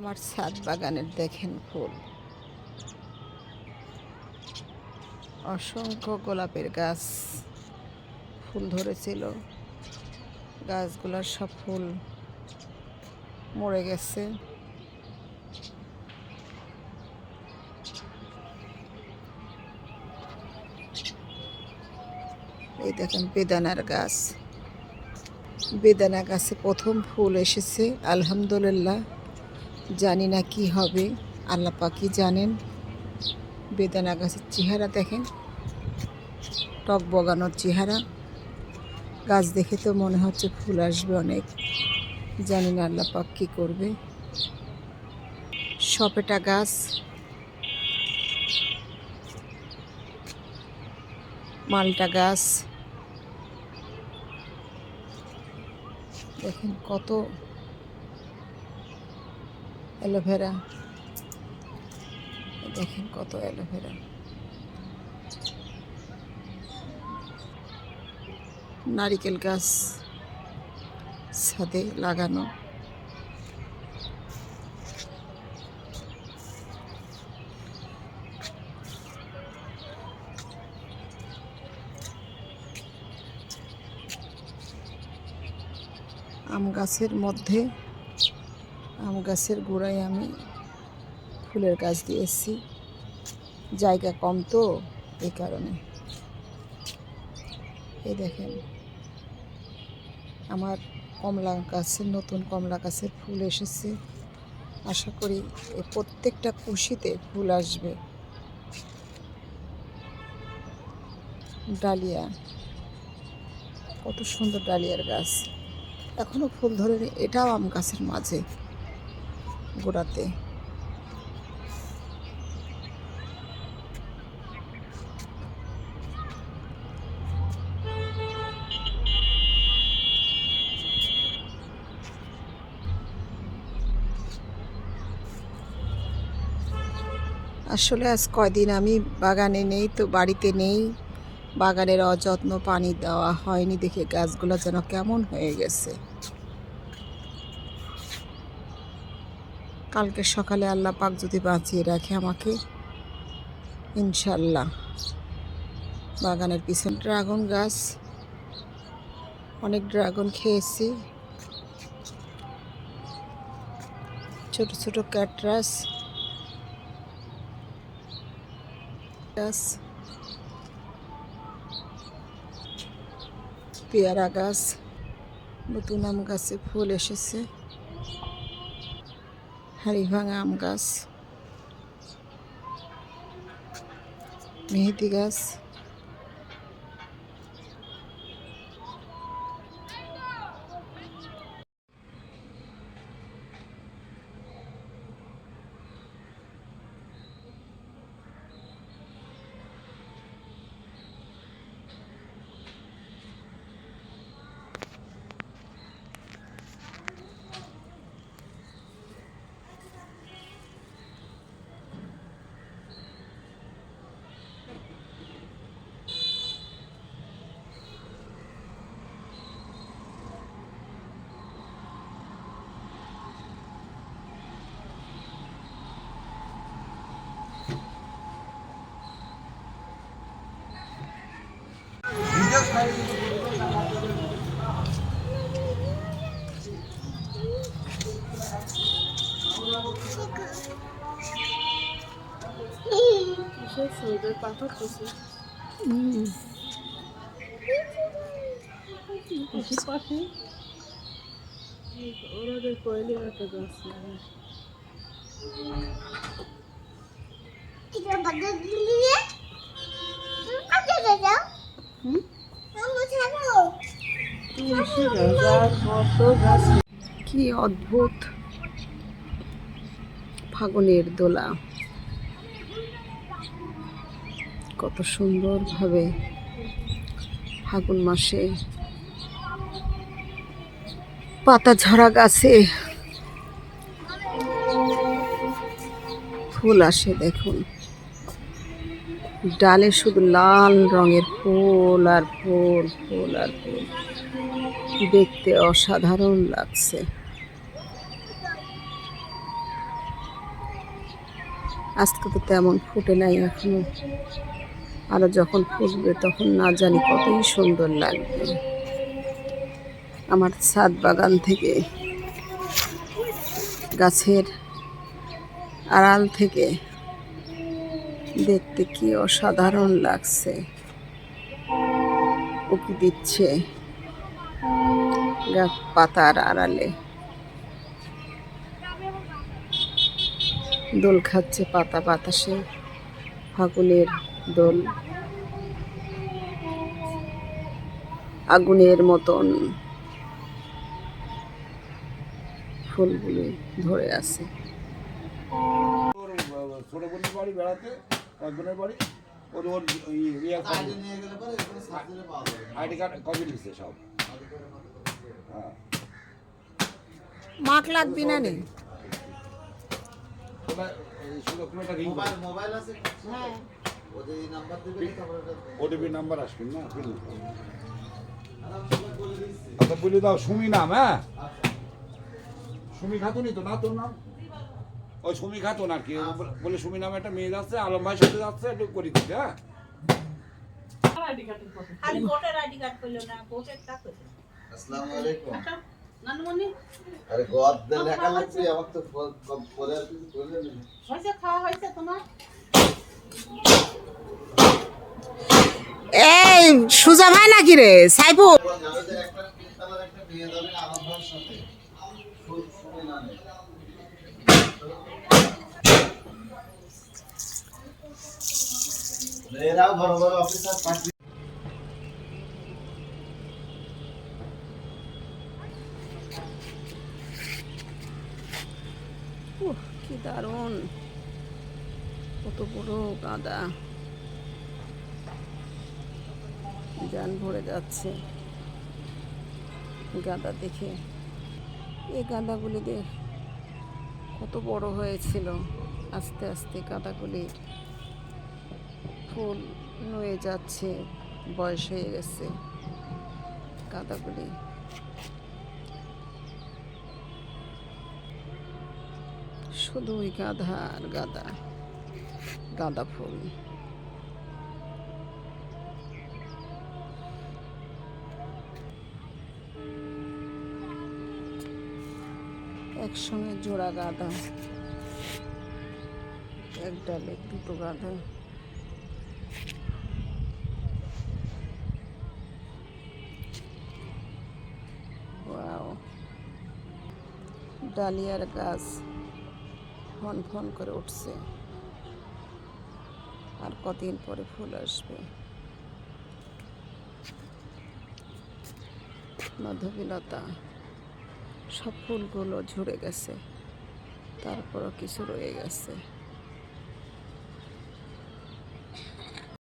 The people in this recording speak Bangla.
আমার ছাদ বাগানের দেখেন ফুল। অসংখ্য গোলাপের গাছ ফুল ধরেছিল। গাছগুলোর সব ফুল মরে গেছে। এই দেখেন বেদানার গাছ। বেদানা গাছে প্রথম ফুল এসেছে, আলহামদুলিল্লাহ। জানি না কি হবে। আল্লাহ পাকি জানেন। বেদানা গাছের চেহারা দেখেন। টক বগানোর চেহারা। গাছ দেখে তো মনে হচ্ছে ফুল আসবে অনেক। জানি না আল্লাহ পাক কী করবে। সপেটা গাছ। মালটা গাছ। দেখেন কত অ্যালোভেরা। দেখেন কত অ্যালোভেরা। নারিকেল গাছ ছাদে লাগানো। আম গাছের মধ্যে আম গাছের গোড়ায় আমি ফুলের গাছ দিয়েছি। জায়গা কম তো এই কারণে। এই দেখেন, আমার কমলা গাছের নতুন কমলা গাছের ফুল এসেছে। আশা করি প্রত্যেকটা কুশিতে ফুল আসবে। ডালিয়া, কত সুন্দর ডালিয়ার গাছ। এখনও ফুল ধরেনি, এটাও আম গাছের মাঝে। গোড়াতে। আসলে আজ কয়দিন আমি বাগানে নেই তো বাড়িতে নেই। বাগানের অযত্ন পানি দেওয়া হয়নি দেখে গাছগুলো যেন কেমন হয়ে গেছে। কালকে সকালে আল্লাহ পাক যদি বাঁচিয়ে রাখে আমাকে ইনশাল্লাহ বাগানের পিছনে ড্রাগন গাছ, অনেক ড্রাগন খেয়েছি। ছোট ছোট ক্যাটরাস, গাছ, পেয়ারা গাছ, নতুন আম গাছে ফুল এসেছে। হাড়িভাঙা আম গাছ মেহেদি গাছ সুন্দর পাথর কিছু হুম পাশে ওরাদের কয়েলে একটা গাছ লাগে তুলসী গাছ আর কত গাছ কি অদ্ভুত। ফাগুনের দোলা। কত সুন্দরভাবে ফাগুন মাসে পাতা ঝরা গাছে ফুল আসে দেখুন। ডালে শুধু লাল রঙের ফুল আর ফুল ফুল আর ফুল। দেখতে অসাধারণ লাগছে। আজকে তো তেমন ফুটে নাই এখনও। আরও যখন ফুটবে তখন না জানি কতই সুন্দর লাগবে। আমার ছাদ বাগান থেকে, গাছের আড়াল থেকে দেখতে কি অসাধারণ লাগছে। উকি দিচ্ছে? পাতার আড়ালে। দোল খাচ্ছে পাতা বাতাসে, ফাগুনের দোল। আগুনের মতন ফুলগুলি ধরে আছে। বাড়ি বেড়াতে এক বাড়ি ওর ওর ইয়ে আইডি কার্ড কপি সব। হ্যাঁ। মাখ লাগবি না নে ওটা এই শুধু তুমি একটা রিং মোবাইল আছে? হ্যাঁ। ওদের এই নাম্বার ওটিপি আসবেন না আচ্ছা বলে দাও সুমি নাম হ্যাঁ? সুমি খাতুনই তো না তোর নাম? ওই সুমি খাতুন আর কি বলে সুমি নামে একটা মেয়ে যাচ্ছে আলম ভাইয়ের সাথে যাচ্ছে একটু করে দিতে হ্যাঁ? আইডি কার্ডের ফটো খালি ভোটার আইডি কার্ড করল না ভোটারটা করল আসসালামু আলাইকুম। নানুমণি। আরে গদ দে লেখা লাগছে আমার তো প- প- আর কিছু করলে না। হয়েছে খাওয়া হয়েছে তোমার? এই সুজা ভাই নাকি রে? সাইফুল একটা তিনতলার যাবে আমার ভাইয়ের সাথে খুব শুনে না নেই কি দারুণ। কত বড় গাঁদা। যান ভরে যাচ্ছে। গাঁদা দেখে। এই গাঁদাগুলি কত বড় হয়েছিল। আস্তে আস্তে গাঁদাগুলির ফুল নুয়ে যাচ্ছে, বয়স হয়ে গেছে। গাঁদাগুলি শুধুই গাঁদা আর গাঁদা গাঁদা ফুল। একসঙ্গে জোড়া গাঁদা এক ডালে দুটো গাঁদা ডালিয়ার গাছ ফন ফন করে উঠছে। আর কদিন পরে ফুল আসবে। মাধবীলতা, সব ফুলগুলো ঝরে গেছে। তারপরও কিছু রয়ে গেছে।